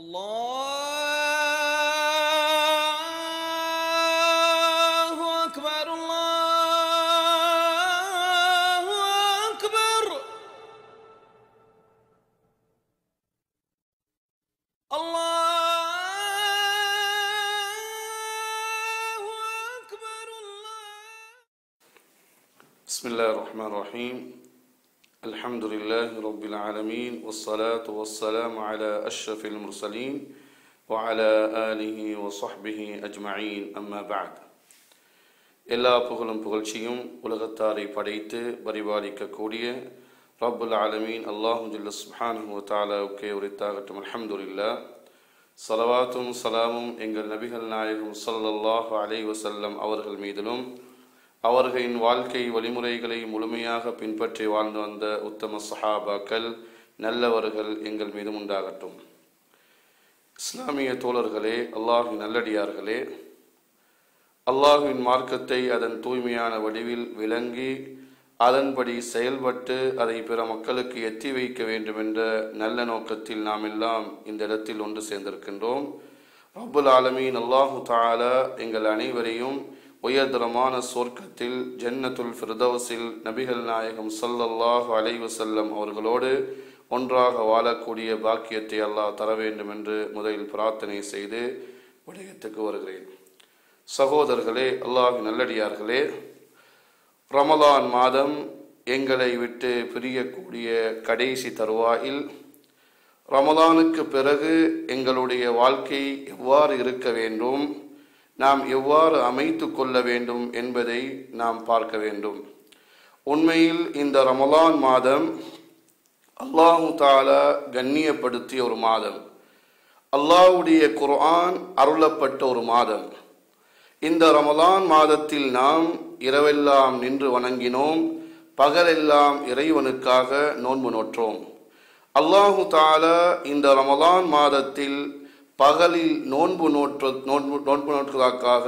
Allah العالمين والصلاة والسلام على أشرف المرسلين وعلى آله وصحبه أجمعين أما بعد எல்லா புகழும் புகழ்ச்சியும் உலகத்தாரை படைத்து பரிபாலிக்கக்கூடிய ரப்புல் ஆலமீன் அல்லாஹு ஜல்ல சுப்ஹானஹு வ தஆலாவுக்கே உரித்தாகட்டும் அல்ஹம்துலில்லாஹ் சலவாத்தும் சலாமும் எங்கள் நபிகள் நாயகம் ஸல்லல்லாஹு அலைஹி வஸல்லம் அவர்கள் மீதிலும் அவர்களின் வாழ்க்கை வழிமுறைகளை முழுமையாக பின்பற்றி வாழ்ந்து வந்த உத்தம சஹாபாக்கள் நல்லவர்கள் எங்கள் மீதும் உண்டாகட்டும். இஸ்லாமிய தோழர்களே அல்லாஹின் நல்லடியார்களே அல்லாஹுவின் மார்க்கத்தை அதன் தூய்மையான வடிவில் விளங்கி அதன்படி செயல்பட்டு அதை பிற மக்களுக்கு எத்தி வைக்க வேண்டும் என்ற நல்ல நோக்கத்தில் நாம் எல்லாம் இந்த இடத்தில் ஒன்று சேர்ந்திருக்கின்றோம். ரப்புல் ஆலமீன் அல்லாஹு தால எங்கள் அனைவரையும் உயர்தரமான சொர்க்கத்தில் ஜன்னத்துல் ஃபிர்தௌஸில் நபிகள் நாயகம் சல்லல்லாஹு அலைவசல்லம் அவர்களோடு ஒன்றாக வாழக்கூடிய பாக்கியத்தை அல்லாஹ் தர வேண்டும் என்று முதலில் பிரார்த்தனை செய்து விடயத்துக்கு வருகிறேன். சகோதரர்களே அல்லாஹின் நல்லடியார்களே ரமலான் மாதம் எங்களை விட்டு பிரியக்கூடிய கடைசி தருவாயில் ரமலானுக்கு பிறகு எங்களுடைய வாழ்க்கை எவ்வாறு இருக்க வேண்டும் நாம் எவ்வாறு அமைத்து கொள்ள வேண்டும் என்பதை நாம் பார்க்க வேண்டும். உண்மையில் இந்த ரமலான் மாதம் அல்லாஹு தாலா கண்ணியப்படுத்திய ஒரு மாதம். அல்லாஹுடைய குர்ஆன் அருளப்பட்ட ஒரு மாதம். இந்த ரமலான் மாதத்தில் நாம் இரவெல்லாம் நின்று வணங்கினோம். பகலெல்லாம் இறைவனுக்காக நோன்பு நோற்றோம். அல்லாஹு தாலா இந்த ரமலான் மாதத்தில் பகலில் நோன்பு நோற்று நோன்பு நோன்பு நோற்றுவதற்காக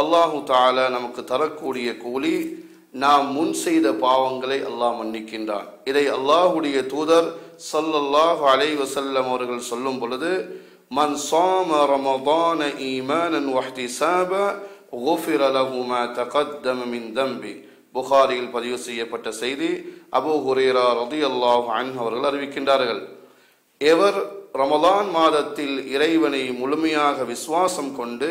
அல்லாஹு தாலா நமக்கு தரக்கூடிய கூலி நாம் முன் செய்த பாவங்களை அல்லாஹ் மன்னிக்கின்றான் இதை அல்லாஹுடைய தூதர் ஸல்லல்லாஹு அலைஹி வஸல்லம் அவர்கள் சொல்லும் பொழுது மன் சாம ரமதான ஈமானன் வஹ்திசாபா غفر له ما تقدم من ذنبه புகாரியில் பதிவு செய்யப்பட்ட செய்தி அபூ ஹுரேரா ரதியல்லாஹு அன்ஹு அவர்கள் அறிவிக்கின்றார்கள் எவர் ரமலான் மாதத்தில் இறைவனை முழுமையாக விசுவாசம் கொண்டு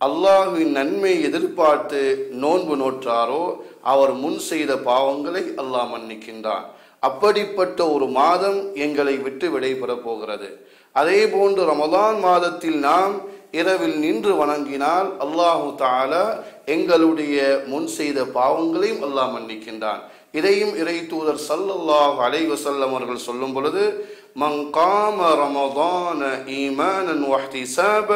அல்லாஹுவின் நன்மை எதிர்பார்த்து நோன்பு நோற்றாரோ அவர் முன் செய்த பாவங்களை அல்லாஹ் மன்னிக்கின்றான். அப்படிப்பட்ட ஒரு மாதம் எங்களை விட்டு விடைபெறப் போகிறது. அதே போன்று ரமதான் மாதத்தில் நாம் இரவில் நின்று வணங்கினால் அல்லாஹு தாலா எங்களுடைய முன் செய்த பாவங்களையும் அல்லாஹ் மன்னிக்கின்றான். இதையும் இறை தூதர் சல்லல்லாஹ் அலைவசல்லம் அவர்கள் சொல்லும் பொழுது மங்காம ரமதான ஈமானன் வஹ்திசாப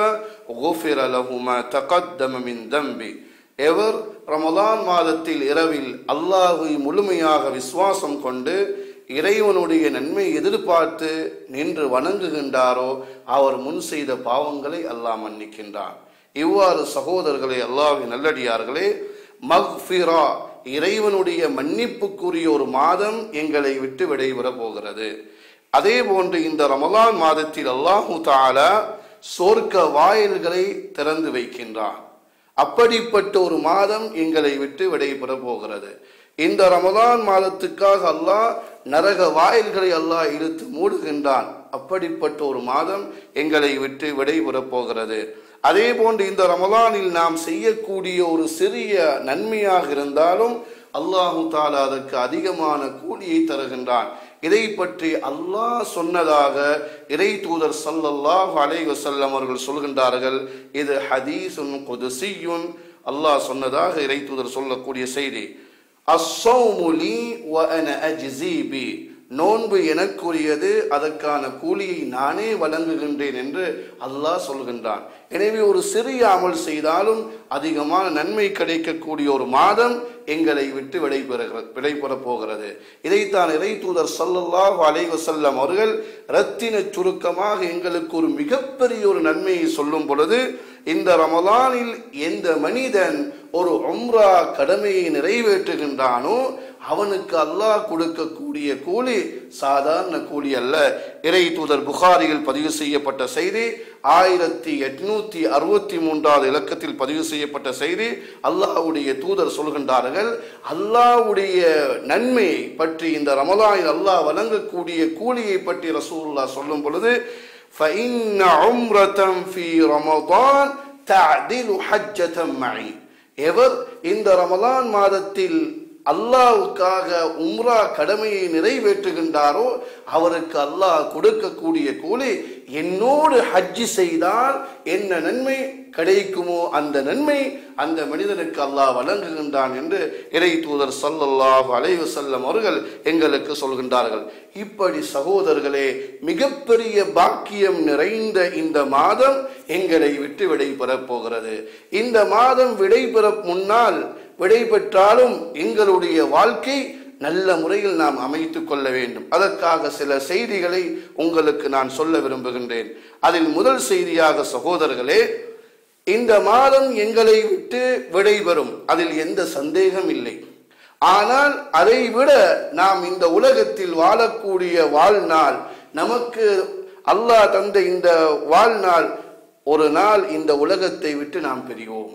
குஃபிர லஹுமா தகத்தம மின் தம்பி. எவர் ரமலான் மாதத்தில் இரவில் அல்லாஹை முழுமையாக விசுவாசம் கொண்டு இறைவனுடைய நன்மை எதிர்பார்த்து நின்று வணங்குகின்றாரோ அவர் முன் செய்த பாவங்களை அல்லாஹ் மன்னிக்கின்றான். இவ்வாறு சகோதரர்களே அல்லாஹின் நல்லடியார்களே மக்ஃபிரா இறைவனுடைய மன்னிப்புக்குரிய ஒரு மாதம் எங்களை விட்டு விடைபெற போகிறது. அதே போன்று இந்த ரமலான் மாதத்தில் அல்லாஹு தாலா சொர்க்க வாயில்களை திறந்து வைக்கின்றான். அப்படிப்பட்ட ஒரு மாதம் எங்களை விட்டு விடைபெற போகிறது. இந்த ரமதான் மாதத்துக்காக அல்லாஹ் நரக வாயில்களை அல்லாஹ் இழுத்து மூடுகின்றான். அப்படிப்பட்ட ஒரு மாதம் எங்களை விட்டு விடைபெற போகிறது. அதே போன்று இந்த ரமதானில் நாம் செய்யக்கூடிய ஒரு சிறிய நன்மையாக இருந்தாலும் அல்லாஹு தாலா அதற்கு அதிகமான கூலியை தருகின்றான். இதை பற்றி அல்லாஹ் சொன்னதாக இறை தூதர் சல்லல்லாஹ் அலைவசல்லம் அவர்கள் சொல்கின்றார்கள் இது ஹதீசுன் குதுசியுன் அல்லாஹ் சொன்னதாக இறை தூதர் சொல்லக்கூடிய செய்தி அசௌமுலி வ அன நோன்பு எனக்குரியது அதற்கான கூலியை நானே வழங்குகின்றேன் என்று அல்லாஹ் சொல்கின்றான். எனவே ஒரு சிறிய அமல் செய்தாலும் அதிகமான நன்மை கிடைக்கக்கூடிய ஒரு மாதம் எங்களை விட்டு விடைபெறுகிறது விடைபெறப் போகிறது. இதைத்தான் இறை தூதர் சல்லல்லாஹ் அலைவசல்லம் அவர்கள் இரத்தின சுருக்கமாக எங்களுக்கு ஒரு மிகப்பெரிய ஒரு நன்மையை சொல்லும் பொழுது இந்த ரமலானில் எந்த மனிதன் ஒரு உம்ரா கடமையை நிறைவேற்றுகின்றானோ அவனுக்கு அல்லாஹ் கொடுக்கக்கூடிய கூலி சாதாரண கூலி அல்ல. இறை தூதர் புகாரியில் பதிவு செய்யப்பட்ட செய்தி ஆயிரத்தி எட்நூத்தி அறுபத்தி மூன்றாவது இலக்கத்தில் பதிவு செய்யப்பட்ட செய்தி அல்லாஹுடைய தூதர் சொல்கின்றார்கள் அல்லாஹுடைய நன்மையை பற்றி இந்த ரமலான் அல்லாஹ் வழங்கக்கூடிய கூலியை பற்றி ரசூல்லா சொல்லும் பொழுது எவர் இந்த ரமலான் மாதத்தில் அல்லாவுக்காக உம்ரா கடமையை நிறைவேற்றுகின்றாரோ அவருக்கு அல்லாஹ் கொடுக்கக்கூடிய கூலி என்னோடு ஹஜ்ஜி செய்தால் என்ன நன்மை கிடைக்குமோ அந்த நன்மை அந்த மனிதனுக்கு அல்லாஹ் வழங்குகின்றான் என்று இறை தூதர் சல்லல்லாஹ் அலைவு செல்லம் அவர்கள் எங்களுக்கு சொல்கின்றார்கள். இப்படி சகோதரர்களே மிகப்பெரிய பாக்கியம் நிறைந்த இந்த மாதம் எங்களை விட்டு விடை பெறப்போகிறது இந்த மாதம் விடை பெற முன்னால் விடை பெற்றாலும் எங்களுடைய வாழ்க்கை நல்ல முறையில் நாம் அமைத்து கொள்ள வேண்டும். அதற்காக சில செய்திகளை உங்களுக்கு நான் சொல்ல விரும்புகின்றேன். அதில் முதல் செய்தியாக சகோதரர்களே இந்த மாதம் எங்களை விட்டு விடைபெறும் அதில் எந்த சந்தேகம் இல்லை. ஆனால் அதை விட நாம் இந்த உலகத்தில் வாழக்கூடிய வாழ்நாள் நமக்கு அல்லாஹ் தந்த இந்த வாழ்நாள் ஒரு நாள் இந்த உலகத்தை விட்டு நாம் பிரிவோம்.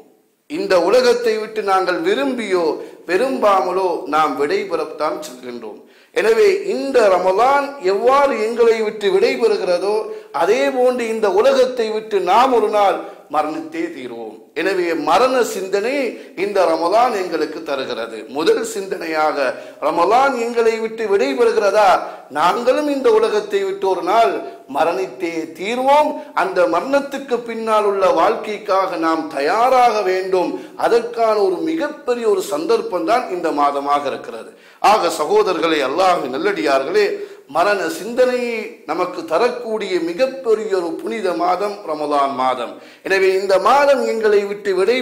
இந்த உலகத்தை விட்டு நாங்கள் விரும்பியோ விரும்பாமலோ நாம் விடைபெறத்தான் செல்கின்றோம். எனவே இந்த ரமதான் எவ்வாறு எங்களை விட்டு விடைபெறுகிறதோ அதே போன்று இந்த உலகத்தை விட்டு நாம் ஒரு நாள் மரணித்தே தீர்வோம். எனவே மரண சிந்தனை இந்த ரமலான் எங்களுக்கு தருகிறது. முதல் சிந்தனையாக ரமலான் எங்களை விட்டு விடைபெறுகிறதா? நாங்களும் இந்த உலகத்தை விட்டு ஒரு நாள் மரணித்தே தீர்வோம். அந்த மரணத்துக்கு பின்னால் உள்ள வாழ்க்கைக்காக நாம் தயாராக வேண்டும். அதற்கான ஒரு மிகப்பெரிய ஒரு சந்தர்ப்பம் தான் இந்த மாதமாக இருக்கிறது. ஆக சகோதரர்களே அல்லாஹ் நல்லடியார்களே மரண சிந்தனையை நமக்கு தரக்கூடிய மிகப்பெரிய ஒரு புனித மாதம் ரமதான் மாதம். எனவே இந்த மாதம் எங்களை விட்டு விடை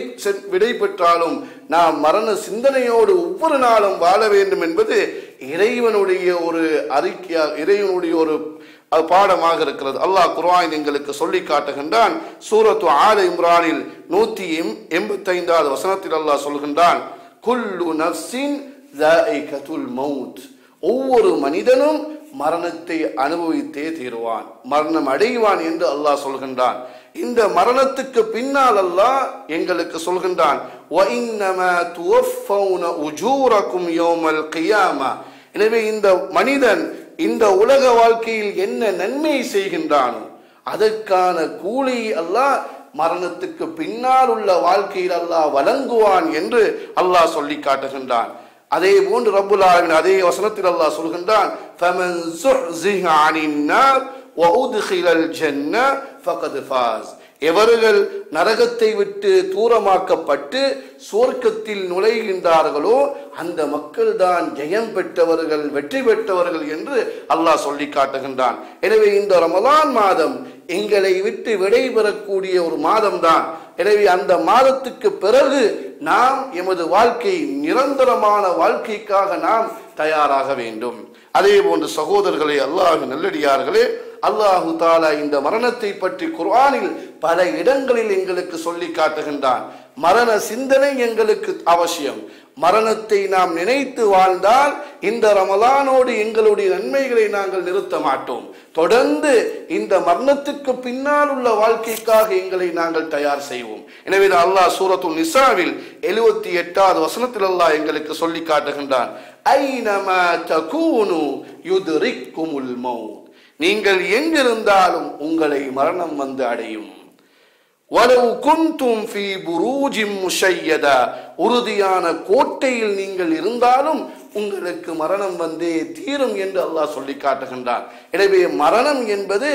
விடை பெற்றாலும் நாம் மரண சிந்தனையோடு ஒவ்வொரு நாளும் வாழ வேண்டும் என்பது இறைவனுடைய ஒரு அறிக்கையா இறைவனுடைய ஒரு பாடமாக இருக்கிறது. அல்லாஹ் குர்வான் எங்களுக்கு சொல்லி காட்டுகின்றான் சூரத்து ஆல இம்ரானில் நூத்தி எண்பத்தைந்தாவது வசனத்தில் அல்லாஹ் சொல்கின்றான் குல்லு நஃப்சின் மவுத் ஒவ்வொரு மனிதனும் மரணத்தை அனுபவித்தே தீருவான். மரணம் அடைவான் என்று அல்லாஹ் சொல்கின்றான். இந்த மரணத்துக்கு பின்னால் அல்லாஹ் எங்களுக்கு சொல்கின்றான். எனவே இந்த மனிதன் இந்த உலக வாழ்க்கையில் என்ன நன்மை செய்கின்றானோ அதற்கான கூலி அல்லாஹ் மரணத்துக்கு பின்னால் உள்ள வாழ்க்கையில் அல்லாஹ் வழங்குவான் என்று அல்லாஹ் சொல்லி காட்டுகின்றான். அதே போன்று ரப்புல் ஆலமின் அதே வசனத்தில் அல்லாஹ் சொல்கின்றான் எவர்கள் நரகத்தை விட்டு தூரமாக்கப்பட்டு சோர்க்கத்தில் நுழைகின்றார்களோ அந்த மக்கள் தான் ஜெயம் பெற்றவர்கள் வெற்றி பெற்றவர்கள் என்று அல்லாஹ் சொல்லி காட்டுகின்றான். எனவே இந்த ரமலான் மாதம் எங்களை விட்டு விடை பெறக்கூடிய ஒரு மாதம் தான் எனவே அந்த மாதத்துக்கு பிறகு நாம் எமது வாழ்க்கை நிரந்தரமான வாழ்க்கைக்காக நாம் தயாராக வேண்டும். அதே போன்று சகோதரர்களே அல்லாஹு நல்லடியார்களே அல்லாஹு தாலா இந்த மரணத்தை பற்றி குர்ஆனில் பல இடங்களில் எங்களுக்கு சொல்லி காட்டுகின்றான். மரண சிந்தனை எங்களுக்கு அவசியம். மரணத்தை நாம் நினைத்து வாழ்ந்தால் இந்த ரமலானோடு எங்களுடைய நன்மைகளை நாங்கள் நிறுத்த மாட்டோம். தொடர்ந்து இந்த மரணத்துக்கு பின்னால் உள்ள வாழ்க்கைக்காக எங்களை நாங்கள் தயார் செய்வோம். எனவே அல்லாஹ் சூரத்துல் நிசாவில் எழுபத்தி எட்டாவது வசனத்தில் அல்லாஹ் எங்களுக்கு சொல்லி காட்டுகின்றான். ஐனமா தகூனு யுதுரிக்குமுல் மௌத். நீங்கள் எங்கிருந்தாலும் உங்களை மரணம் வந்து அடையும். உறுதியான கோட்டையில் நீங்கள் இருந்தாலும் உங்களுக்கு மரணம் வந்தே தீரும் என்று அல்லாஹ் சொல்லி காட்டுகின்றான். எனவே மரணம் என்பது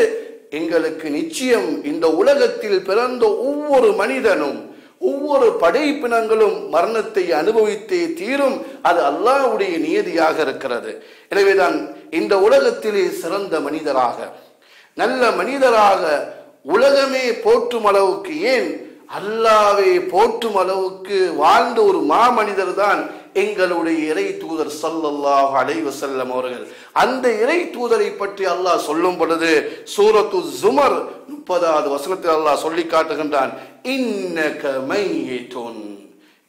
எங்களுக்கு நிச்சயம் இந்த உலகத்தில் பிறந்த ஒவ்வொரு மனிதனும் ஒவ்வொரு படைப்பினங்களும் மரணத்தை அனுபவித்தே தீரும். அது அல்லாஹ்வுடைய நியதியாக இருக்கிறது. எனவேதான் இந்த உலகத்திலே சிறந்த மனிதராக நல்ல மனிதராக உலகமே போற்றும் அளவுக்கு ஏன்? அல்லாவே போற்றும் அளவுக்கு வாழ்ந்த ஒரு மாமனிதர் தான் எங்களுடைய இறை தூதர் சல்லல்லாஹ் அலைவ செல்லம் அவர்கள். அந்த இறை தூதரை பற்றி அல்லாஹ் சொல்லும் பொழுது சூரத்து ஜுமர் முப்பதாவது வசனத்தில் அல்லாஹ் சொல்லி காட்டுகின்றான் இன்னக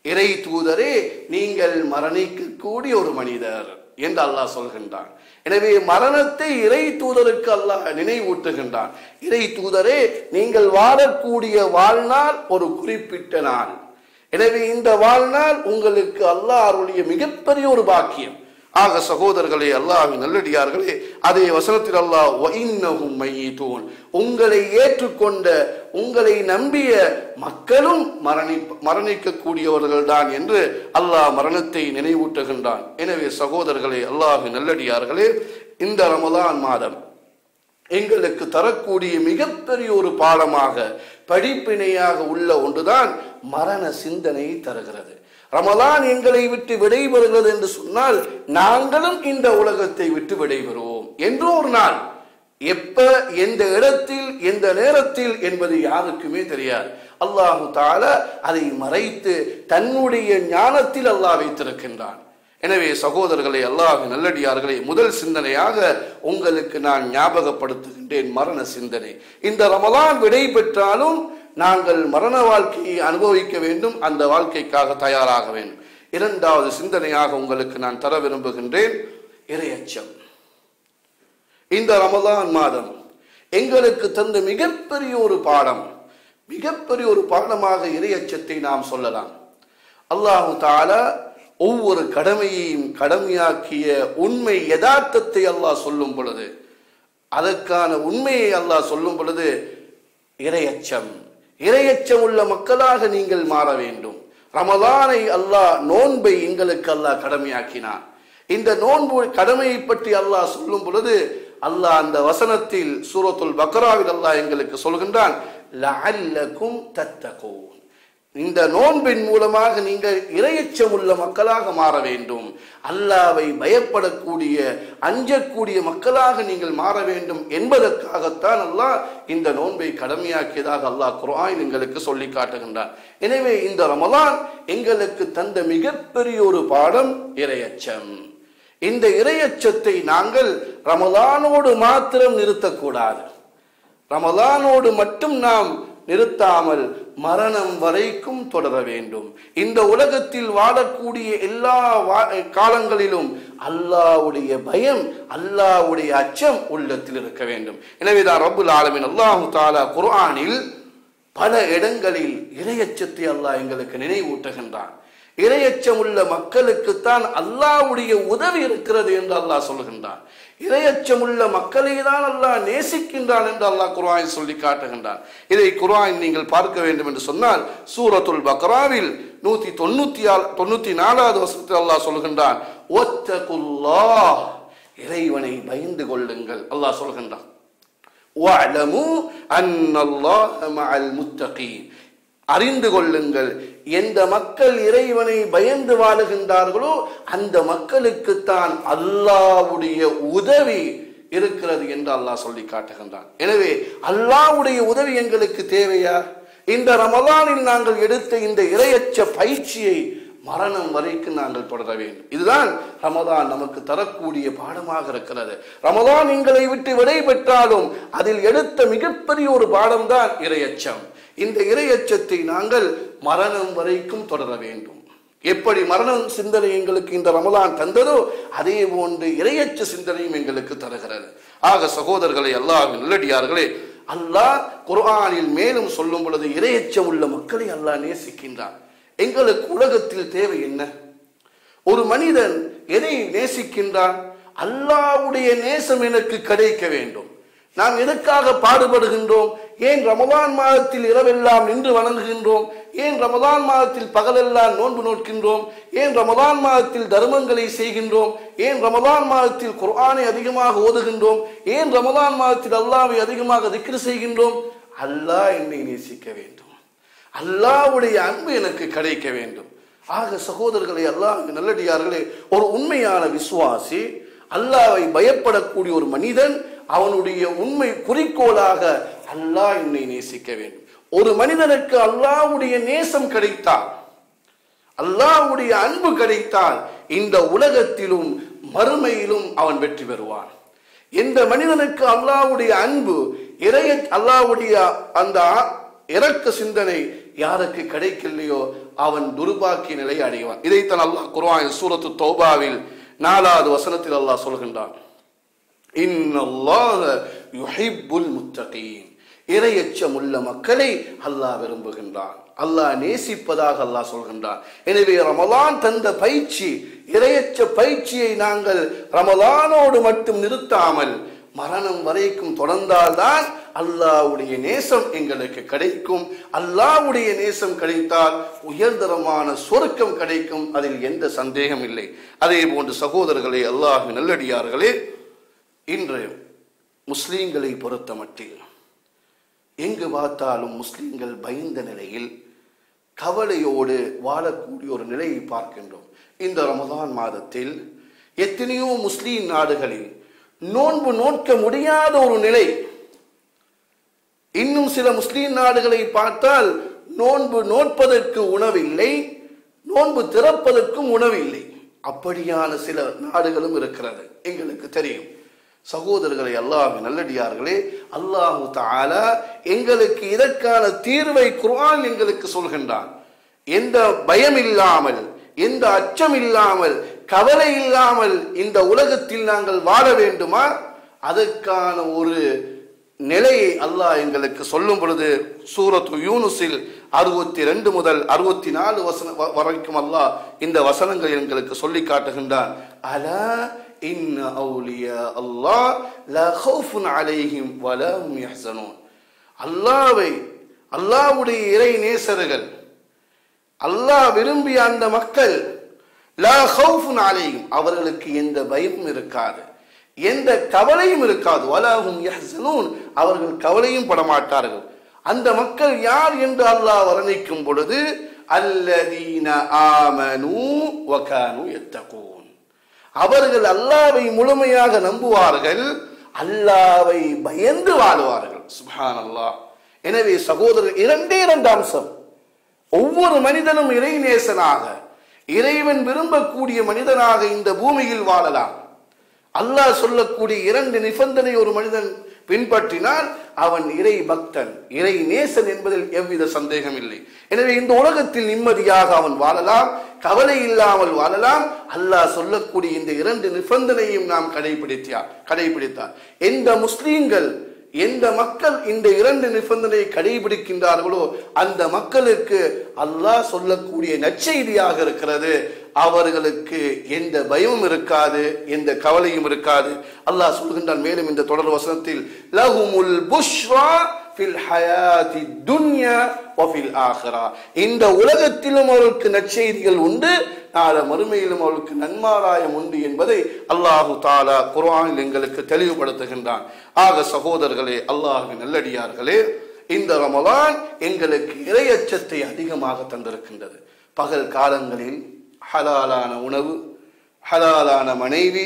இறை தூதரே நீங்கள் மரணிக்கக்கூடிய ஒரு மனிதர் என்று அல்லாஹ் சொல்கின்றான். எனவே மரணத்தை இறை தூதருக்கு அல்லாஹ் நினைவூட்டுகின்றான். இறை தூதரே நீங்கள் வாழக்கூடிய வாழ்நாள் ஒரு குறிப்பிட்ட நாள். எனவே இந்த வாழ்நாள் உங்களுக்கு அல்லாஹ் அருளிய மிகப்பெரிய ஒரு பாக்கியம். ஆக சகோதரர்களே அல்லாஹ்வின் நல்லடியார்களே அதே வசனத்தில் அல்லாஹ் வைன்னகும் மையீதூன் உங்களை ஏற்றுக்கொண்ட உங்களை நம்பிய மக்களும் மரணி மரணிக்கக்கூடியவர்கள் தான் என்று அல்லாஹ் மரணத்தை நினைவூட்டுகின்றான். எனவே சகோதரர்களே அல்லாஹின் நல்லடியார்களே இந்த ரமதான் மாதம் எங்களுக்கு தரக்கூடிய மிகப்பெரிய ஒரு பாடமாக படிப்பினையாக உள்ள ஒன்றுதான் மரண சிந்தனையை தருகிறது. ரமலான் எங்களை விட்டு விடைபெறுகிறது என்று சொன்னால் நாங்களும் இந்த உலகத்தை விட்டு விடைபெறுவோம். என்று ஒரு நாள் எப்ப எந்த இடத்தில் எந்த நேரத்தில் என்பது யாருக்குமே தெரியாது. அல்லாஹு தால அதை மறைத்து தன்னுடைய ஞானத்தில் அல்லாஹ் வைத்திருக்கின்றான் எனவே சகோதரர்களை அல்லாஹ் நல்லடியார்களை முதல் சிந்தனையாக உங்களுக்கு நான் ஞாபகப்படுத்துகின்றேன் மரண சிந்தனை. இந்த ரமலான் விடை பெற்றாலும் நாங்கள் மரண வாழ்க்கையை அனுபவிக்க வேண்டும் அந்த வாழ்க்கைக்காக தயாராக வேண்டும். இரண்டாவது சிந்தனையாக உங்களுக்கு நான் தர விரும்புகின்றேன் இரையச்சம். இந்த ரமதான் மாதம் எங்களுக்கு தந்த மிகப்பெரிய ஒரு பாடம் மிகப்பெரிய ஒரு பாடமாக இரையச்சத்தை நாம் சொல்லலாம். அல்லாஹு தாலா ஒவ்வொரு கடமையையும் கடமையாக்கிய உண்மை யதார்த்தத்தை அல்லாஹ் சொல்லும் பொழுது அதற்கான உண்மையை அல்லாஹ் சொல்லும் பொழுது இரையச்சம். இரையச்சம் உள்ள மக்களாக நீங்கள் மாற வேண்டும். ரமதானை அல்லாஹ் நோன்பை எங்களுக்கு அல்லாஹ் கடமையாக்கினான். இந்த நோன்பு கடமையை பற்றி அல்லாஹ் சொல்லும் பொழுது அல்லாஹ் அந்த வசனத்தில் சூரத்துல் பக்ராவில் அல்லாஹ் எங்களுக்கு சொல்கின்றான் லஅல்லகும் தத்தகூன். இந்த நோன்பின் மூலமாக நீங்கள் இரையச்சம் உள்ள மக்களாக மாற வேண்டும். அல்லாவை பயப்படக்கூடிய அஞ்சக்கூடிய மக்களாக நீங்கள் மாற வேண்டும் என்பதற்காகத்தான் அல்லாஹ் இந்த நோன்பை கடமையாக்கியதாக அல்லாஹ் குரான் எங்களுக்கு சொல்லி காட்டுகின்றான். எனவே இந்த ரமலான் எங்களுக்கு தந்த மிகப்பெரிய ஒரு பாடம் இரையச்சம். இந்த இரையச்சத்தை நாங்கள் ரமலானோடு மாத்திரம் நிறுத்தக்கூடாது. ரமலானோடு மட்டும் நாம் நிறுத்தாமல் மரணம் வரைக்கும் தொடர வேண்டும். இந்த உலகத்தில் வாழக்கூடிய எல்லா வா- காலங்களிலும் அல்லாஹ்வுடைய பயம் அல்லாஹ்வுடைய அச்சம் உள்ளத்தில் இருக்க வேண்டும். எனவேதான் ரபுல் ஆலமின் அல்லாஹு தாலா குர்ஆனில் பல இடங்களில் இறையச்சத்தை அல்லாஹ் எங்களுக்கு நினைவூட்டுகின்றான். இரையச்சம் உள்ள மக்களுக்குத்தான் அல்லாஹ்வுடைய உதவி இருக்கிறது என்று அல்லாஹ் சொல்லுகின்றான். இரையச்சம் உள்ள மக்களை தான் அல்லாஹ் நேசிக்கின்றான் என்று அல்லாஹ் குர்ஆனில் சொல்லி காட்டுகின்றான். இதை குர்ஆன் நீங்கள் பார்க்க வேண்டும் என்று சொன்னால் சூரத்துல் பக்ராவில் நூத்தி தொண்ணூத்தி ஆறு தொண்ணூத்தி நாலாவது வசனத்தில் அல்லாஹ் சொல்லுகின்றான் ஒத்தகுல்லாஹ் இறைவனை பயந்து கொள்ளுங்கள். அல்லாஹ் சொல்கின்றான் அறிந்து கொள்ளுங்கள். எந்த மக்கள் இறைவனை பயந்து வாழுகின்றார்களோ அந்த மக்களுக்குத்தான் அல்லாவுடைய உதவி இருக்கிறது என்று அல்லாஹ் சொல்லி காட்டுகின்றான். எனவே அல்லாவுடைய உதவி எங்களுக்கு தேவையா? இந்த ரமதானில் நாங்கள் எடுத்த இந்த இரையச்ச பயிற்சியை மரணம் வரைக்கும் நாங்கள் தொடர வேண்டும். இதுதான் ரமதான் நமக்கு தரக்கூடிய பாடமாக இருக்கிறது. ரமதான் எங்களை விட்டு விடை பெற்றாலும் அதில் எடுத்த மிகப்பெரிய ஒரு பாடம்தான் இரையச்சம். இந்த இரையச்சத்தை நாங்கள் மரணம் வரைக்கும் தொடர வேண்டும். எப்படி மரணம் சிந்தனை எங்களுக்கு இந்த ரமலான் தந்ததோ அதே போன்று இரையச்ச சிந்தனையும் எங்களுக்கு தருகிறது. ஆக சகோதரர்களை அல்லாஹ் நல்லடியார்களே அல்லாஹ் குர்ஆனில் மேலும் சொல்லும் பொழுது இரையச்சம் உள்ள மக்களை அல்லாஹ் நேசிக்கின்றான். எங்களுக்கு உலகத்தில் தேவை என்ன? ஒரு மனிதன் எதை நேசிக்கின்றான்? அல்லாஹ்வுடைய நேசம் எனக்கு கிடைக்க வேண்டும். நாம் எதற்காக பாடுபடுகின்றோம்? ஏன் ரமதான் மாதத்தில் இரவெல்லாம் நின்று வணங்குகின்றோம்? ஏன் ரமதான் மாதத்தில் பகலெல்லாம் நோன்பு நோக்கின்றோம்? ஏன் ரமதான் மாதத்தில் தர்மங்களை செய்கின்றோம்? ஏன் ரமதான் மாதத்தில் குர்ஆனை அதிகமாக ஓதுகின்றோம்? ஏன் ரமதான் மாதத்தில் அல்லாவை அதிகமாக திக்ரு செய்கின்றோம்? அல்லாஹ் என்னை நேசிக்க வேண்டும். அல்லாவுடைய அன்பு எனக்கு கிடைக்க வேண்டும். ஆக சகோதரர்களை அல்லாஹ் நல்லடியார்களே ஒரு உண்மையான விசுவாசி அல்லாவை பயப்படக்கூடிய ஒரு மனிதன் அவனுடைய உண்மை குறிக்கோளாக அல்லாஹ் என்னை நேசிக்க வேண்டும். ஒரு மனிதனுக்கு அல்லாஹ்வுடைய நேசம் கிடைத்தால் அல்லாஹ்வுடைய அன்பு கிடைத்தால் இந்த உலகத்திலும் மறுமையிலும் அவன் வெற்றி பெறுவான். எந்த மனிதனுக்கு அல்லாஹ்வுடைய அன்பு இறைய அல்லாஹ்வுடைய அந்த இறக்க சிந்தனை யாருக்கு கிடைக்கலையோ அவன் துர்பாக்கிய நிலை அடைவான். இதைத்தான் அல்லாஹ் குர்ஆன் சூரத்து தௌபாவில் நாலாவது வசனத்தில் அல்லாஹ் சொல்கின்றான். இன்னல்லாஹ யுஹிப்புல் முத்தகீன். இரையச்சமுள்ள மக்களை அல்லாஹ் விரும்புகின்றான். அல்லாஹ் நேசிப்பதாக அல்லாஹ் சொல்கின்றான். எனவே ரமலான் தந்த பயிற்சி இரையச்ச பயிற்சியை நாங்கள் ரமலானோடு மட்டும் நிறுத்தாமல் மரணம் வரைக்கும் தொடர்ந்தால்தான் அல்லாஹ்வுடைய நேசம் எங்களுக்கு கிடைக்கும். அல்லாஹ்வுடைய நேசம் கிடைத்தால் உயர்தரமான சொர்க்கம் கிடைக்கும். அதில் எந்த சந்தேகம் இல்லை. அதே போன்று சகோதரர்களே அல்லாஹ் நல்லடியார்களே இன்று முஸ்லீம்களை பொறுத்த மட்டில் எங்கு பார்த்தாலும் முஸ்லீம்கள் பயந்த நிலையில் கவலையோடு வாழக்கூடிய ஒரு நிலையை பார்க்கின்றோம். இந்த ரமதான் மாதத்தில் எத்தனையோ முஸ்லீம் நாடுகளில் நோன்பு நோக்க முடியாத ஒரு நிலை. இன்னும் சில முஸ்லீம் நாடுகளை பார்த்தால் நோன்பு நோட்பதற்கு உணவில்லை நோன்பு திறப்பதற்கும் உணவில்லை. அப்படியான சில நாடுகளும் இருக்கிறது. எங்களுக்கு தெரியும். சகோதரர்களை அல்லாஹ் நல்லடியார்களே அல்லாஹு தாலா எங்களுக்கு இதற்கான தீர்வை குர்ஆன் எங்களுக்கு சொல்கின்றான். எந்த பயம் இல்லாமல் எந்த அச்சம் இல்லாமல் கவலை இல்லாமல் இந்த உலகத்தில் நாங்கள் வாழ வேண்டுமா? அதற்கான ஒரு நிலையை அல்லாஹ் எங்களுக்கு சொல்லும் பொழுது சூரத் யூனுஸில் அறுபத்தி ரெண்டு முதல் அறுபத்தி நாலு வசன வ- வரைக்கும் அல்லாஹ் இந்த வசனங்கள் எங்களுக்கு சொல்லி காட்டுகின்றான். அலா இன்ன அவுலியா அல்லாஹ் லா ஹவுஃபுன் அலைஹிம் வலா ஹும் யஹ்சனூன் அல்லாஹ்வை அல்லாஹ்வுடைய இறை நேசர்கள் அல்லாஹ் விரும்பிய அந்த மக்கள் லா ஹவுஃபுன் அலைஹிம் அவர்களுக்கு எந்த பயமும் இருக்காது. எந்த கவலையும் இருக்காது. வலஹும் யஹ்சனூன் அவர்கள் கவலையும் படமாட்டார்கள் அந்த மக்கள் யார் என்று அல்லாஹ் வர்ணிக்கும் பொழுது அல்லதீன ஆமனு வகானு யத்தகூன். அவர்கள் அல்லாவை முழுமையாக நம்புவார்கள் அல்லாவை பயந்து வாழுவார்கள். அல்லா எனவே சகோதரர் இரண்டே இரண்டு அம்சம். ஒவ்வொரு மனிதனும் இறைநேசனாக இறைவன் விரும்பக்கூடிய மனிதனாக இந்த பூமியில் வாழலாம். அல்லாஹ் சொல்லக்கூடிய இரண்டு நிபந்தனை ஒரு மனிதன் பின்பற்றினால் அவன் இறை பக்தன் இறை நேசன் என்பதில் எவ்வித சந்தேகம் இல்லை. எனவே இந்த உலகத்தில் நிம்மதியாக அவன் வாழலாம் கவலை இல்லாமல் வாழலாம். அல்லாஹ் சொல்லக்கூடிய இந்த இரண்டு நிபந்தனையும் நாம் கடைபிடித்தார் கடைபிடித்தார். எந்த முஸ்லீம்கள் எந்த மக்கள் இந்த இரண்டு நிபந்தனையை கடைபிடிக்கின்றார்களோ அந்த மக்களுக்கு அல்லாஹ் சொல்லக்கூடிய நற்செய்தியாக இருக்கிறது. அவர்களுக்கு எந்த பயமும் இருக்காது எந்த கவலையும் இருக்காது. அல்லாஹ் சொல்கின்றான் மேலும் இந்த தொடர் வசனத்தில் லஹுமுல் புஷ்ரா ஃபில் ஹயாதி துன்யா ஒஃபில் ஆஹரா. இந்த உலகத்திலும் அவர்களுக்கு நற்செய்திகள் உண்டு நாள மறுமையிலும் அவர்களுக்கு நன்மாராயம் உண்டு என்பதை அல்லாஹு தாலா குர்ஆனில் எங்களுக்கு தெளிவுபடுத்துகின்றான். ஆக சகோதரர்களே அல்லாஹ்வின் நல்லடியார்களே இந்த ரமலான் எங்களுக்கு இரையச்சத்தை அதிகமாக தந்திருக்கின்றது. பகல் காலங்களில் ஹலாலான உணவு ஹலாலான மனைவி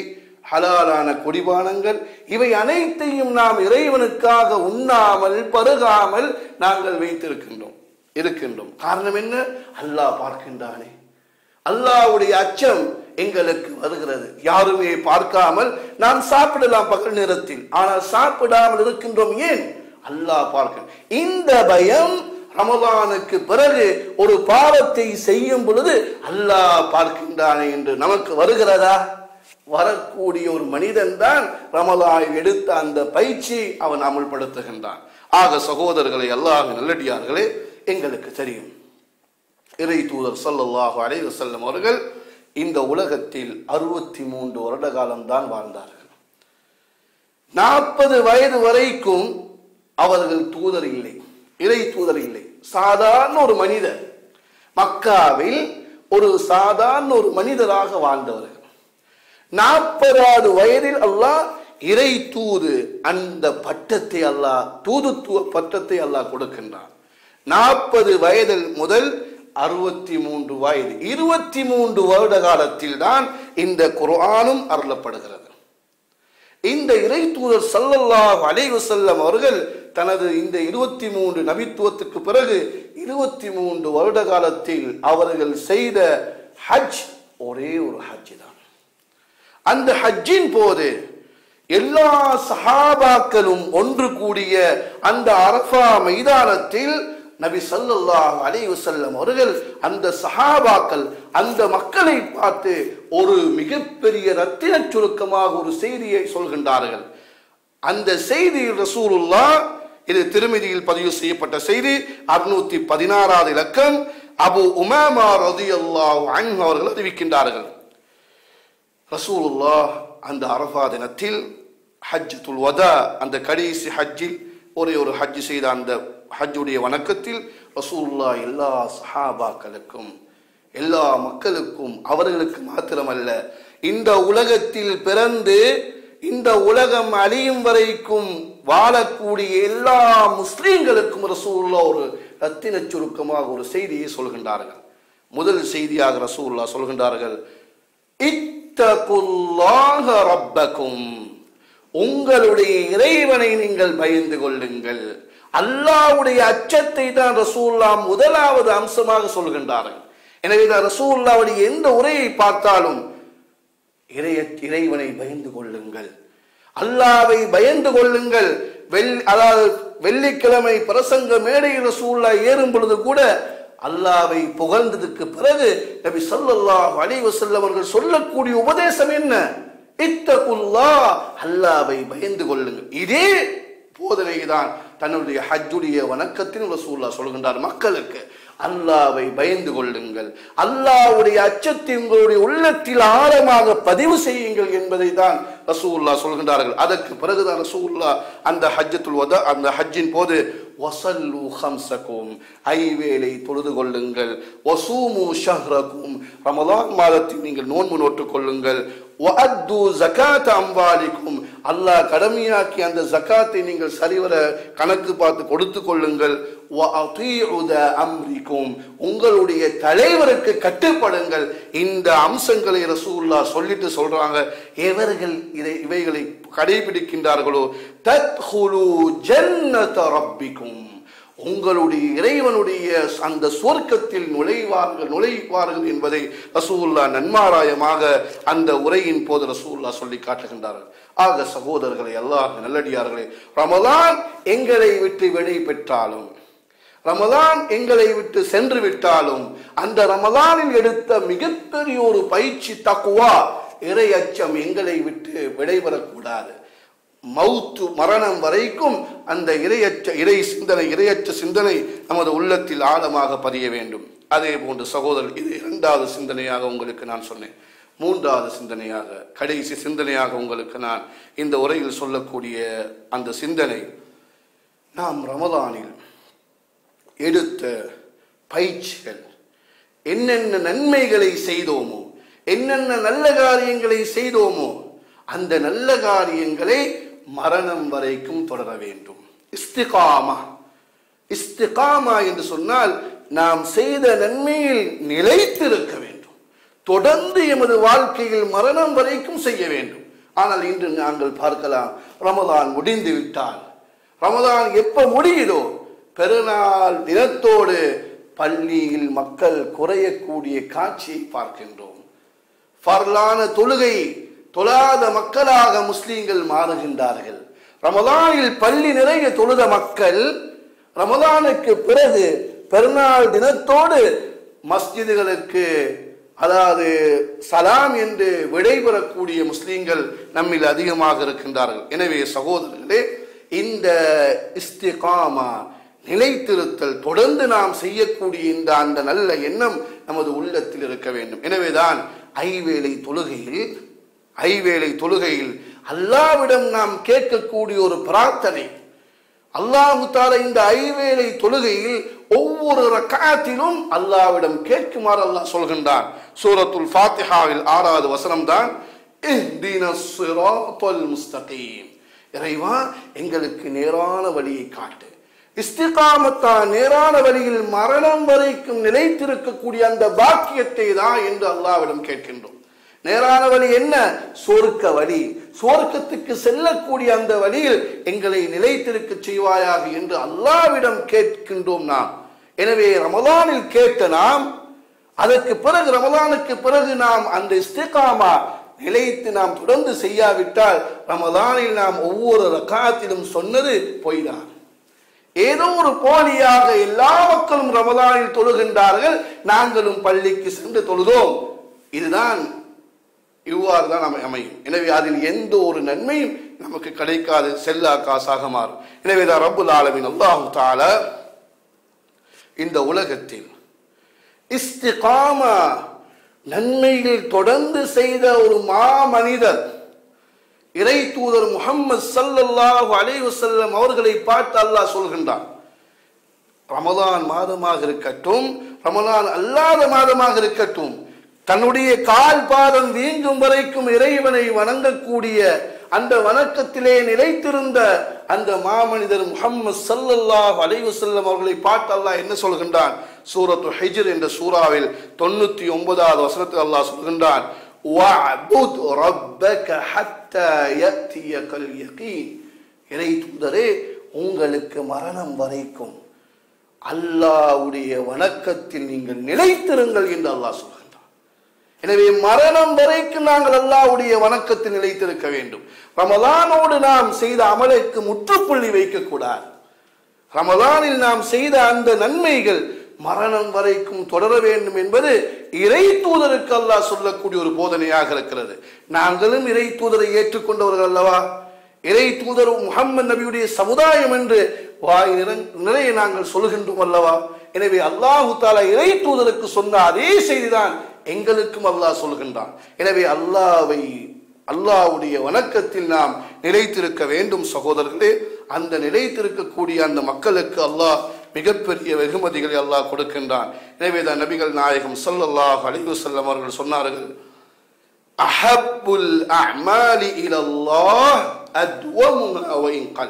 ஹலாலான குடிபானங்கள் இவை அனைத்தையும் நாம் இறைவனுக்காக உண்ணாமல் பருகாமல் நாங்கள் வைத்திருக்கின்றோம் இருக்கின்றோம். காரணம் என்ன? அல்லாஹ் பார்க்கின்றானே. அல்லாவுடைய அச்சம் எங்களுக்கு வருகிறது. யாருமே பார்க்காமல் நாம் சாப்பிடலாம் பகல் நேரத்தில். ஆனால் சாப்பிடாமல் இருக்கின்றோம் ஏன்? அல்லாஹ் பார்க்க. இந்த பயம் ரமதானுக்கு பிறகு ஒரு பாவத்தை செய்யும் பொழுது அல்லாஹ் பார்க்கின்றானே என்று நமக்கு வருகிறதா? வரக்கூடிய ஒரு மனிதன் தான் ரமலான் எடுத்த அந்த பயிற்சி அவன் அமல்படுத்துகின்றான். ஆக சகோதரர்களை அல்லாஹ் நல்லடியார்களே எங்களுக்கு தெரியும். இறை தூதர் சல்லாஹு அலைவு செல்லும் அவர்கள் இந்த உலகத்தில் அறுபத்தி மூன்று வருட காலம்தான் வாழ்ந்தார்கள். நாற்பது வயது வரைக்கும் அவர்கள் தூதர் இல்லை. இறை தூதர் இல்லை. சாதாரண ஒரு மனிதர். மக்காவில் ஒரு சாதாரண ஒரு மனிதராக வாழ்ந்தவர்கள் நாற்பதாவது வயதில் அல்லாஹ் இறை தூது அந்த பட்டத்தை அல்லாஹ் தூதுத்துவ பட்டத்தை அல்லாஹ் கொடுக்கின்றான். நாற்பது வயதில் முதல் அறுபத்தி மூன்று வயது இருபத்தி மூன்று வருட காலத்தில் தான் இந்த குரானும் அருளப்படுகிறது. இந்த இறை தூதர் சல்லல்லாஹ் அலைவசல்லம் அவர்கள் தனது இந்த இருபத்தி மூன்று நபித்துவத்துக்கு பிறகு இருபத்தி மூன்று வருட காலத்தில் அவர்கள் செய்த ஹஜ் ஒரே ஒரு ஹஜ் தான் அந்த ஹஜ்ஜின் போது எல்லா சஹாபாக்களும் ஒன்று கூடிய அந்த அரஃபா மைதானத்தில் நபி சல்லாஹ் அலைஹி அவர்கள் அந்த சஹாபாக்கள் அந்த மக்களை பார்த்து ஒரு மிகப்பெரிய ரத்தின சுருக்கமாக ஒரு செய்தியை சொல்கின்றார்கள். அந்த செய்தியில் ரசூலுல்லா இது திருமதியில் பதிவு செய்யப்பட்ட செய்தி அறுநூத்தி பதினாறாவது இலக்கம் அபு உமாமா ரதி அல்லாஹ் அவர்கள் அறிவிக்கின்றார்கள். ரசூலுல்லா அந்த அரபா தினத்தில் ஹஜ் வதா அந்த கடைசி ஹஜ்ஜில் ஒரே ஒரு ஹஜ் செய்த அந்த ஹஜ்ஜுடைய வணக்கத்தில் ரசூலுல்லா எல்லா சஹாபாக்களுக்கும் எல்லா மக்களுக்கும் அவர்களுக்கு மாத்திரமல்ல இந்த உலகத்தில் பிறந்து இந்த உலகம் அழியும் வரைக்கும் வாழக்கூடிய எல்லா முஸ்லீம்களுக்கும் ரசூல்லா ஒரு ரத்தின சுருக்கமாக ஒரு செய்தியை சொல்கின்றார்கள். முதல் செய்தியாக ரசூல்லா சொல்கின்றார்கள் இத்தகுல்லாஹ ரப்பக்கும் உங்களுடைய இறைவனை நீங்கள் பயந்து கொள்ளுங்கள். அல்லாவுடைய அச்சத்தை தான் ரசூல்லா முதலாவது அம்சமாக சொல்கின்றார்கள். எனவே தான் ரசூல்லாவுடைய எந்த உரையை பார்த்தாலும் இறைய இறைவனை பயந்து கொள்ளுங்கள். அல்லாவை பயந்து கொள்ளுங்கள். வெள் அதாவது வெள்ளிக்கிழமை பிரசங்க மேடையில் சூழலா ஏறும் பொழுது கூட அல்லாவை புகழ்ந்ததுக்கு பிறகு நபி ஸல்லல்லாஹு அலைஹி செல்லவர்கள் சொல்லக்கூடிய உபதேசம் என்ன? இத்தகுல்லா அல்லாவை பயந்து கொள்ளுங்கள். இதே போதனை தான் தன்னுடைய ஹஜ்ஜுடைய வணக்கத்தில் ரசூல்லா சொல்கின்றார் மக்களுக்கு. அல்லாவை பயந்து கொள்ளுங்கள். அல்லாவுடைய அச்சத்தை உங்களுடைய உள்ளத்தில் ஆழமாக பதிவு செய்யுங்கள் என்பதை தான் ரசூல்லா சொல்கின்றார்கள். அதற்கு பிறகுதான் ரசூல்லா அந்த ஹஜ்ஜத்துல் வதா அந்த ஹஜ்ஜின் போது வசல்லு ஹம்சக்கும் ஐவேளை தொழுது கொள்ளுங்கள். வசூமு ஷஹ்ரக்கும் ரமலான் மாதத்தில் நீங்கள் நோன்பு நோட்டுக் கொள்ளுங்கள். அம்வாலிக்கும் அல்லாஹ் கடமையாக்கி அந்த ஜகாத்தை நீங்கள் சரிவர கணக்கு பார்த்து கொடுத்து கொள்ளுங்கள். அம்ரிக்கும் உங்களுடைய தலைவருக்கு கட்டுப்படுங்கள். இந்த அம்சங்களை ரசூல்லா சொல்லிட்டு சொல்றாங்க. எவர்கள் இதை இவைகளை கடைபிடிக்கின்றார்களோ? தத்ஹுலு ஜன்னத ரப்பிக்கும். உங்களுடைய இறைவனுடைய அந்த சுவர்க்கத்தில் நுழைவார்கள் நுழைவார்கள் என்பதை ரசூல்லா நன்மாராயமாக அந்த உரையின் போது ரசூல்லா சொல்லி காட்டுகின்றார்கள். ஆக சகோதரர்களை அல்லாஹ் நல்லடியார்களே ரமதான் எங்களை விட்டு விடை பெற்றாலும் ரமதான் எங்களை விட்டு சென்று விட்டாலும் அந்த ரமதானில் எடுத்த மிகப்பெரிய ஒரு பயிற்சி தக்குவா இறை அச்சம் எங்களை விட்டு விடைபெறக்கூடாது. மௌத்து மரணம் வரைக்கும் அந்த இரையற்ற இறை சிந்தனை இரையற்ற சிந்தனை நமது உள்ளத்தில் ஆழமாக பதிய வேண்டும். அதே போன்று சகோதரர் இது இரண்டாவது சிந்தனையாக உங்களுக்கு நான் சொன்னேன். மூன்றாவது சிந்தனையாக கடைசி சிந்தனையாக உங்களுக்கு நான் இந்த உரையில் சொல்லக்கூடிய அந்த சிந்தனை நாம் ரமதானில் எடுத்த பயிற்சிகள் என்னென்ன நன்மைகளை செய்தோமோ என்னென்ன நல்ல காரியங்களை செய்தோமோ அந்த நல்ல காரியங்களை மரணம் வரைக்கும் தொடர வேண்டும். இஸ்திகாமா. இஸ்திகாமா என்று சொன்னால் நாம் செய்த நன்மையில் நிலைத்திருக்க வேண்டும். தொடர்ந்து எமது வாழ்க்கையில் மரணம் வரைக்கும் செய்ய வேண்டும். ஆனால் இன்று நாங்கள் பார்க்கலாம் ரமதான் முடிந்து விட்டால். ரமதான் எப்ப முடியுதோ பெருநாள் தினத்தோடு பள்ளியில் மக்கள் குறையக்கூடிய காட்சியை பார்க்கின்றோம். பரலான தொழுகை தொழாத மக்களாக முஸ்லீம்கள் மாறுகின்றார்கள். ரமதானில் பள்ளி நிறைய தொழுத மக்கள் ரமதானுக்கு பிறகு பெருநாள் தினத்தோடு மஸ்ஜிதுகளுக்கு அதாவது சலாம் என்று விடைபெறக்கூடிய முஸ்லீம்கள் நம்மில் அதிகமாக இருக்கின்றார்கள். எனவே சகோதரர்களே இந்த இஸ்திகாமா நிலைத்திருத்தல் தொடர்ந்து நாம் செய்யக்கூடிய இந்த அந்த நல்ல எண்ணம் நமது உள்ளத்தில் இருக்க வேண்டும். எனவேதான் ஐவேளை தொழுகையில் ஐவேளை தொழுகையில் அல்லாவிடம் நாம் கேட்கக்கூடிய ஒரு பிரார்த்தனை. அல்லாஹு தால இந்த ஐவேளை தொழுகையில் ஒவ்வொரு ரக்காத்திலும் அல்லாவிடம் கேட்குமாறு அல்லாஹ் சொல்கின்றான். சூரத்துல் ஃபாத்திஹாவில் ஆறாவது வசனம் தான் முஸ்தகீம். இறைவா எங்களுக்கு நேரான வழியை காட்டு. இஸ்திகாமத்தா நேரான வழியில் மரணம் வரைக்கும் நிலைத்திருக்கக்கூடிய அந்த பாக்கியத்தை தான் என்று அல்லாவிடம் கேட்கின்றோம். நேரான வழி என்ன? சொர்க்க வழி. சொர்க்கத்துக்கு செல்லக்கூடிய அந்த வழியில் எங்களை நிலைத்திருக்க செய்வாயாக என்று அல்லாவிடம் கேட்கின்றோம் நாம். எனவே ரமதானில் கேட்ட நாம் அதற்கு பிறகு ரமதானுக்கு பிறகு நாம் அந்த இஸ்திகாமா நிலைத்து நாம் தொடர்ந்து செய்யாவிட்டால் ரமதானில் நாம் ஒவ்வொரு ரகாத்திலும் சொன்னது பொய்தான். ஏதோ ஒரு போலியாக எல்லா மக்களும் ரமதானில் தொழுகின்றார்கள் நாங்களும் பள்ளிக்கு சென்று தொழுதோம். இதுதான் இவ்வாறு தான் அமை அமையும். எனவே அதில் எந்த ஒரு நன்மையும் நமக்கு கிடைக்காது செல்லா காசாக மாறும் எனவே தான் ரப்புல் ஆலமின் அல்லாஹு தால இந்த உலகத்தில் இஸ்திகாமா நன்மையில் தொடர்ந்து செய்த ஒரு மா மனிதர் இறை தூதர் முகம்மது சல்லல்லாஹு அலைவசல்லம் அவர்களை பார்த்து அல்லாஹ் சொல்கின்றான் ரமலான் மாதமாக இருக்கட்டும் ரமலான் அல்லாத மாதமாக இருக்கட்டும் தன்னுடைய கால் பாதம் வீங்கும் வரைக்கும் இறைவனை வணங்கக்கூடிய அந்த வணக்கத்திலே நிலைத்திருந்த அந்த மாமனிதர் முகம்மது சல்லல்லாஹ் அலைவசல்லம் அவர்களை பார்த்து அல்லாஹ் என்ன சொல்கின்றான்? சூரத்து ஹைஜர் என்ற சூறாவில் தொண்ணூத்தி ஒன்பதாவது வசனத்தில் அல்லாஹ் சொல்கின்றான் இறை தூதரே உங்களுக்கு மரணம் வரைக்கும் அல்லாவுடைய வணக்கத்தில் நீங்கள் நிலைத்திருங்கள் என்று அல்லாஹ் சொல்கிறார் எனவே மரணம் வரைக்கும் நாங்கள் அல்லாவுடைய வணக்கத்தில் நிலைத்திருக்க வேண்டும். ரமதானோடு நாம் செய்த அமலுக்கு முற்றுப்புள்ளி வைக்கக்கூடாது. ரமதானில் நாம் செய்த அந்த நன்மைகள் மரணம் வரைக்கும் தொடர வேண்டும் என்பது இறை தூதருக்கு அல்லாஹ் சொல்லக்கூடிய ஒரு போதனையாக இருக்கிறது. நாங்களும் இறை தூதரை ஏற்றுக்கொண்டவர்கள் அல்லவா? இறை தூதர் முகம்மது நபியுடைய சமுதாயம் என்று வாய் நிறைய நாங்கள் சொல்கின்றோம் அல்லவா? எனவே அல்லாஹு தாலா இறை தூதருக்கு சொன்ன அதே செய்திதான் எங்களுக்கும் அல்லாஹ் சொல்கின்றான். எனவே அல்லாவை அல்லாஹ்வுடைய வணக்கத்தில் நாம் நிலைத்திருக்க வேண்டும் சகோதரர்களே. அந்த நிலைத்திருக்கக்கூடிய அந்த மக்களுக்கு அல்லாஹ் மிகப்பெரிய வெகுமதிகளை அல்லாஹ் கொடுக்கின்றான். எனவே தான் நபிகள் நாயகம் ஸல்லல்லாஹு அலிவு செல்லம் அவர்கள் சொன்னார்கள் அஹப்புல் அஅமாலி இலல்லாஹ் அத்வமுஹா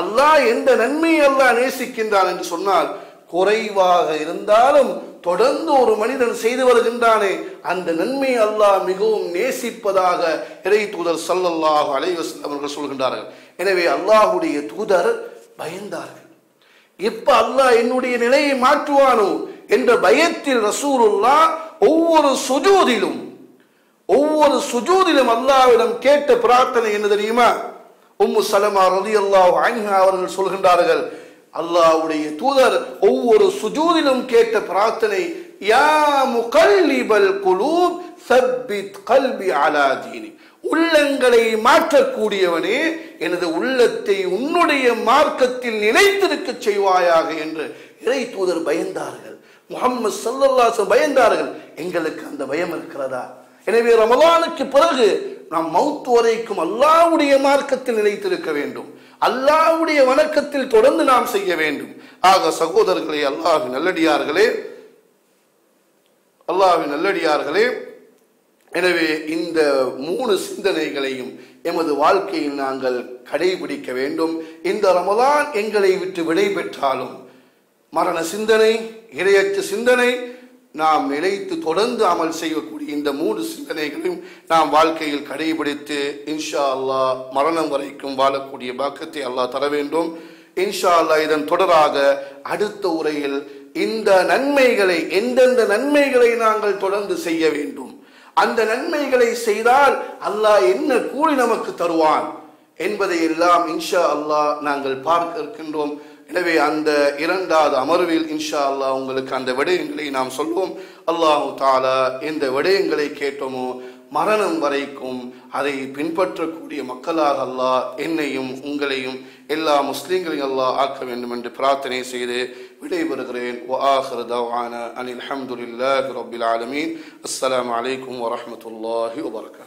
அல்லாஹ் எந்த நன்மையை அல்லாஹ் நேசிக்கின்றான் என்று சொன்னால் குறைவாக இருந்தாலும் தொடர்ந்து ஒரு மனிதன் செய்து வருகின்றானே அந்த நன்மை அல்லாஹ் மிகவும் நேசிப்பதாக இறை தூதர் சல்லல்லாஹ் அலைவஸ் அவர்கள் சொல்கின்றார்கள். எனவே அல்லாஹ்வுடைய தூதர் பயந்தார்கள். எப்ப அல்லாஹ் என்னுடைய நிலையை மாற்றுவானோ என்ற பயத்தில் ரசூலுல்லா ஒவ்வொரு சுஜூதிலும் ஒவ்வொரு சுஜூதிலும் அல்லாவிடம் கேட்ட பிரார்த்தனை என்ன தெரியுமா? உம்மு சலமா ரதி அல்லாஹ் அவர்கள் சொல்கின்றார்கள் அல்லாஹ்வுடைய தூதர் ஒவ்வொரு சுஜூதிலும் கேட்ட பிரார்த்தனை யா முகல்லிபல் குலூப் சப்பித் கல்வி அலாதீனி உள்ளங்களை மாற்றக்கூடியவனே எனது உள்ளத்தை உன்னுடைய மார்க்கத்தில் நிலைத்திருக்க செய்வாயாக என்று இறை தூதர் பயந்தார்கள். முகம்மது சல்லல்லாஹு பயந்தார்கள். எங்களுக்கு அந்த பயம் இருக்கிறதா? எனவே ரமலானுக்கு பிறகு நாம் மவுத் வரைக்கும் அல்லாவுடைய மார்க்கத்தில் நிலைத்திருக்க வேண்டும். அல்லாஹ்வுடைய வணக்கத்தில் தொடர்ந்து நாம் செய்ய வேண்டும். ஆக சகோதரர்களே அல்லாஹ் நல்லடியார்களே அல்லாஹ்வின் நல்லடியார்களே எனவே இந்த மூணு சிந்தனைகளையும் எமது வாழ்க்கையில் நாங்கள் கடைபிடிக்க வேண்டும். இந்த ரமதான் எங்களை விட்டு விடை பெற்றாலும் மரண சிந்தனை இரையற்ற சிந்தனை நாம் நிலைத்து தொடர்ந்து அமல் செய்யக்கூடிய இந்த மூன்று சிந்தனைகளையும் நாம் வாழ்க்கையில் கடைபிடித்து இன்ஷா அல்லாஹ் மரணம் வரைக்கும் வாழக்கூடிய பாக்கத்தை அல்லாஹ் தர வேண்டும். இன்ஷா அல்லா இதன் தொடராக அடுத்த உரையில் இந்த நன்மைகளை எந்தெந்த நன்மைகளை நாங்கள் தொடர்ந்து செய்ய வேண்டும். அந்த நன்மைகளை செய்தால் அல்லாஹ் என்ன கூலி நமக்கு தருவான் என்பதை எல்லாம் இன்ஷா அல்லாஹ் நாங்கள் பார்க்க இருக்கின்றோம். எனவே அந்த இரண்டாவது அமர்வில் இன்ஷா அல்லா உங்களுக்கு அந்த விடயங்களை நாம் சொல்வோம். அல்லாஹு தாலா எந்த விடயங்களை கேட்டோமோ மரணம் வரைக்கும் அதை பின்பற்றக்கூடிய மக்களாக அல்லாஹ் என்னையும் உங்களையும் எல்லா முஸ்லீம்களையும் அல்லாஹ் ஆக்க வேண்டும் என்று பிரார்த்தனை செய்து விடைபெறுகிறேன். அனில் அஹமதுல்லாஹ் ரபில் ஆலமீன். அஸ்லாம் வலைக்கம் வரமத்துல்லாஹி வபர்கா